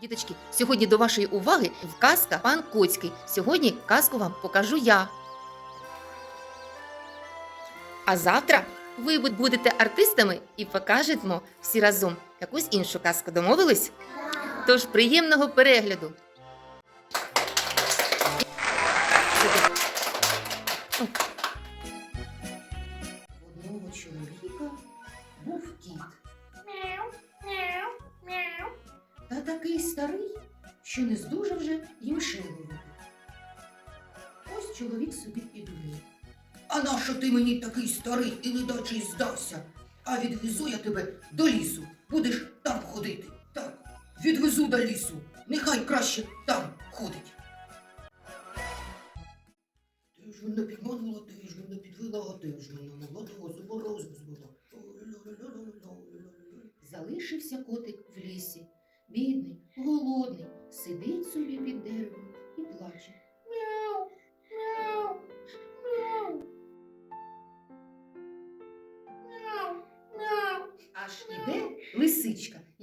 Діточки, сьогодні до вашої уваги казка пан Коцький. Сьогодні казку вам покажу я. А завтра ви будете артистами і покажемо всі разом якусь іншу казку. Домовились? Тож приємного перегляду. В чоловік собі підумав. А нащо ти мені такий старий і ледачий здався? А відвезу я тебе до лісу. Будеш там ходити. Так, відвезу до лісу. Нехай краще там ходить. Ти ж мене підманула, ти ж мене підвела, ти ж мене молодого з морозу збила. Залишився котик в лісі. Бідний, голодний, сидить собі під деревом і плаче.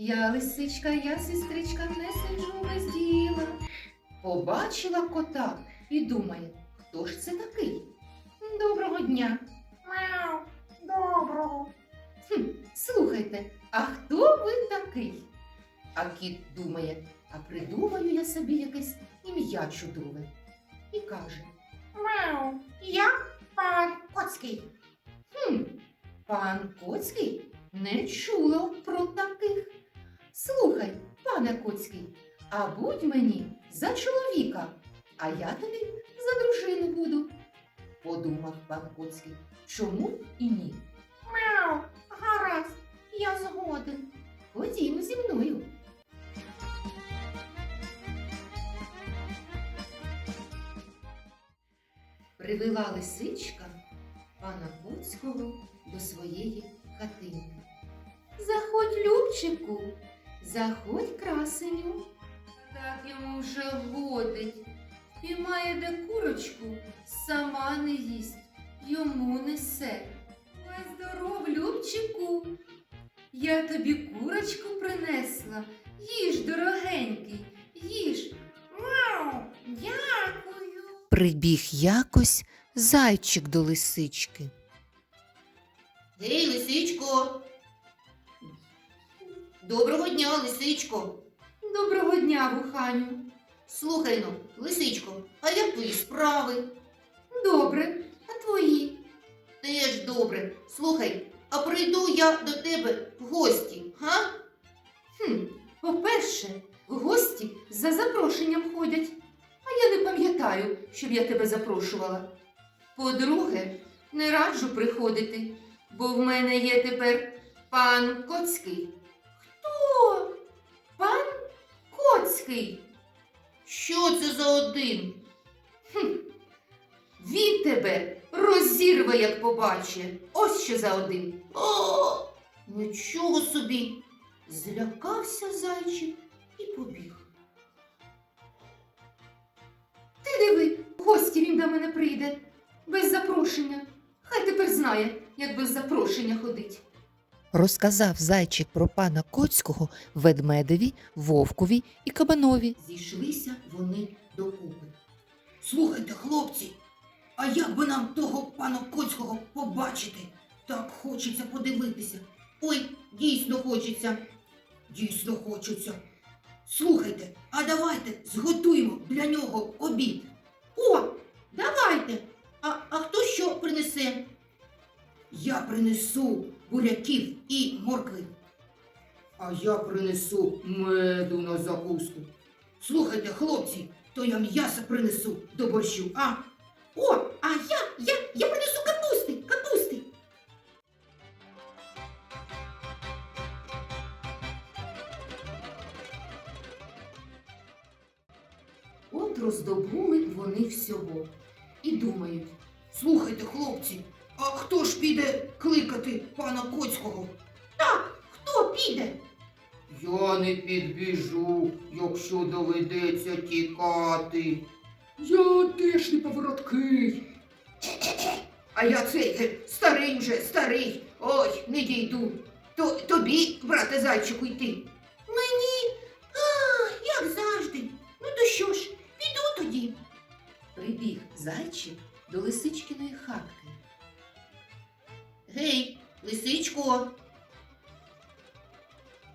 Я лисичка, я сестричка, не сиджу без діла. Побачила кота і думає, хто ж це такий? Доброго дня. Мяу. Доброго. Хм, слухайте, а хто ви такий? А кіт думає, а придумаю я собі якесь ім'я чудове. І каже: Мяу. Я пан Коцький. Хм, пан Коцький не чула про таких. Слухай, пане Коцький, а будь мені за чоловіка, а я тобі за дружину буду. Подумав пан Коцький, чому і ні? Мяу. Гаразд. Я згоден. Ходімо зі мною. Привела лисичка пана Коцького до своєї хатинки. Заходь, Любчику, заходь, красеню. Так йому вже годить. Піймає де курочку, сама не їсть, йому несе. Ой, здоров, Любчику, я тобі курочку принесла. Їж, дорогенький, їж. Мяу. Дякую. Прибіг якось зайчик до лисички. Гей, лисичко. Доброго дня, лисичко. Доброго дня, вуханю. Слухай ну, лисичко, а як твої справи? Добре, а твої? Теж добре. Слухай, а прийду я до тебе в гості, га? Хм, по-перше, гості за запрошенням ходять, а я не пам'ятаю, щоб я тебе запрошувала. По-друге, не раджу приходити, бо в мене є тепер пан Коцький. Хто? Пан Коцький. Що це за один? Хм. Він тебе розірве, як побачить. Ось що за один. О, нічого собі. Злякався зайчик і побіг. Ти диви, гості він до мене прийде, без запрошення. Хай тепер знає, як без запрошення ходить. Розказав зайчик про пана Коцького ведмедеві, вовкові і кабанові. Зійшлися вони докупи. Слухайте, хлопці, а як би нам того пана Коцького побачити? Так хочеться подивитися. Ой, дійсно хочеться. Дійсно хочеться. Слухайте, а давайте зготуємо для нього обід. О, давайте. А, а хто що принесе? Я принесу буряків і моркви. А я принесу меду на закуску. Слухайте, хлопці, то я м'ясо принесу до борщу, а? О, а я, я, я принесу капусти, капусти. От роздобули вони всього і думають, Слухайте, хлопці, а хто ж піде кликати пана Коцького? Так, хто піде? Я не підбіжу, якщо доведеться тікати. Я теж не повороткий. А я цей е, старий вже, старий. Ой, не дійду. То, тобі, брате зайчику, йти. Мені, а, як завжди. Ну то що ж, піду тоді. Прибіг зайчик до лисичкиної хатки. Гей, лисичко,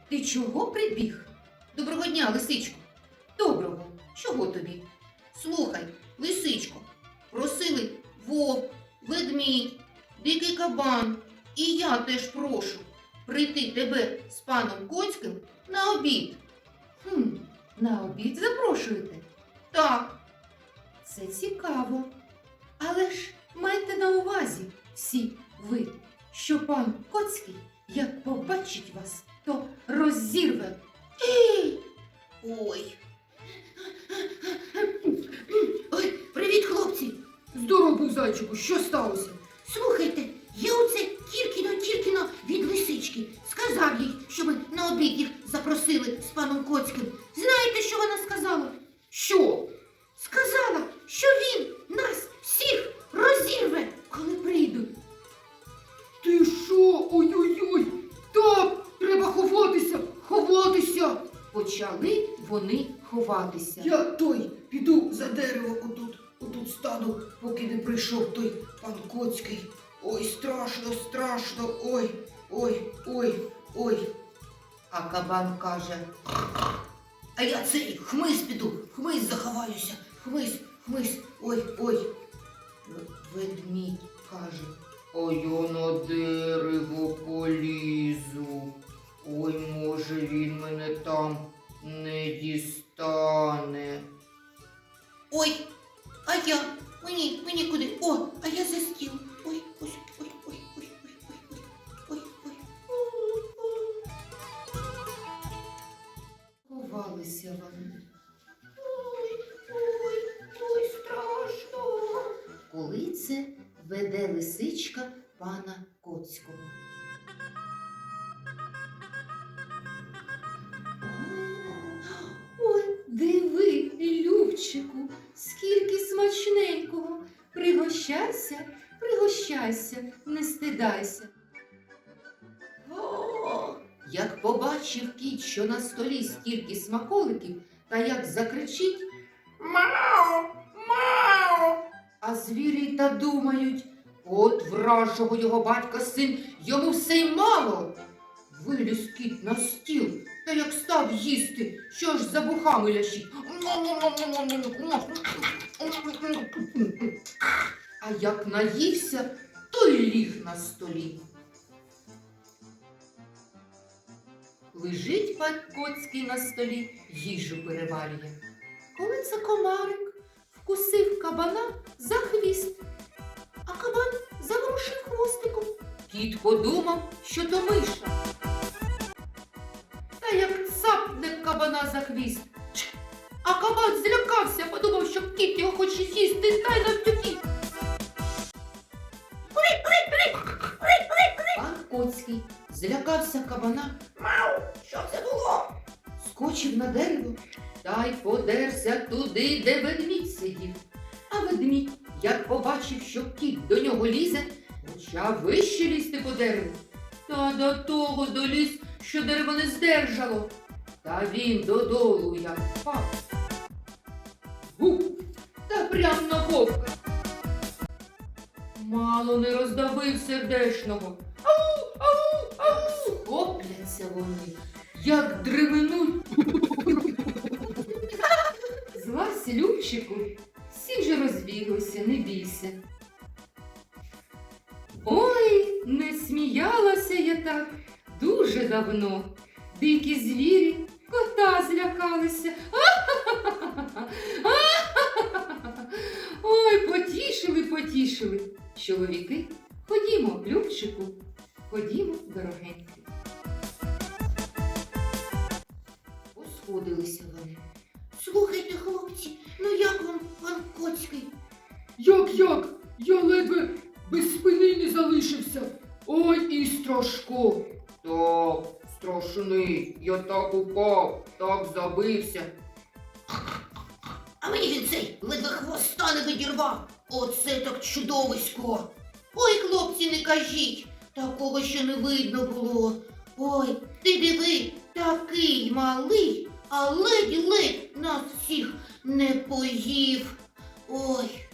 Ти чого прибіг? доброго дня, лисичко. Доброго, чого тобі? Слухай, лисичко, просили вовк, ведмідь, дикий кабан. І я теж прошу прийти тебе з паном Коцьким на обід. Хм, на обід запрошуєте? Так, Це цікаво. Але ж майте на увазі всі ви, що пан Коцький, як побачить вас, то розірве. Ой. Ой, привіт, хлопці! Здорово, зайчику, що сталося? Вони ховатися. Я той піду за дерево отут, отут стану, поки не прийшов той пан Коцький. Ой, страшно, страшно, ой, ой, ой, ой. А кабан каже, а я цей хмиз піду, хмиз заховаюся, хмиз, хмиз, ой, ой. Ведмідь каже, а я на дерево полізу. Ой, може він мене там не дістане. Ой, а я, мені, мені куди? О, а я за стіл. Ой, ой, ой, ой, ой, ой, ой, ой, ой, ой. Ховалися вони. Ой, ой, ой, страшно. Коли це веде лисичка пана Коцького. Любчику, скільки смачненького. Пригощайся, пригощайся, не стидайся. О, як побачив кіт, що на столі стільки смаколиків, та як закричить, Мау! Мау! а звірі та думають, от вражого його батька син, йому все й мало. Виліз кіт на стіл, та як став їсти, що ж за бухами лящить. А як наївся, то й ліг на столі. Лежить пан Коцький на столі, їжу переварює. Коли це комарик вкусив кабана за хвіст, а кабан заворушив хвостиком. Кіт подумав, що то миша. Кабана за хвіст. А кабан злякався, подумав, що кіт його хоче з'їсти, та й навтюки. Пан Коцький злякався кабана Мау! Що це було? скочив на дерево та й подерся туди, де ведмідь сидів. А ведмідь, як побачив, що кіт до нього лізе, почав вище лізти по дереву. Та до того доліз, що дерево не здержало. Та він додолу як впав. Гуп! Та прям на вовка. Мало не роздавив сердешного. Ау, ау, ау! Схопляться вони, як дременуть. Злазь, Любчику, всі вже розбіглися, не бійся. Ой, не сміялася я так дуже давно. Дикі звірі А-ха-ха-ха-ха! Ой, потішили, потішили. Чоловіки, ходімо, Любчику, ходімо, дорогенький. Посходилися вони. Слухайте, хлопці, ну як вам пан Коцький? Як як? Я ледве без спини не залишився. Ой, і страшко. Так, страшний, я так упав, так забився. А мені він цей ледве хвоста не відірвав. Оце так чудовисько. Ой, хлопці, не кажіть, такого ще не видно було. Ой, ти диви, такий малий, а ледь-ледь нас всіх не поїв. Ой,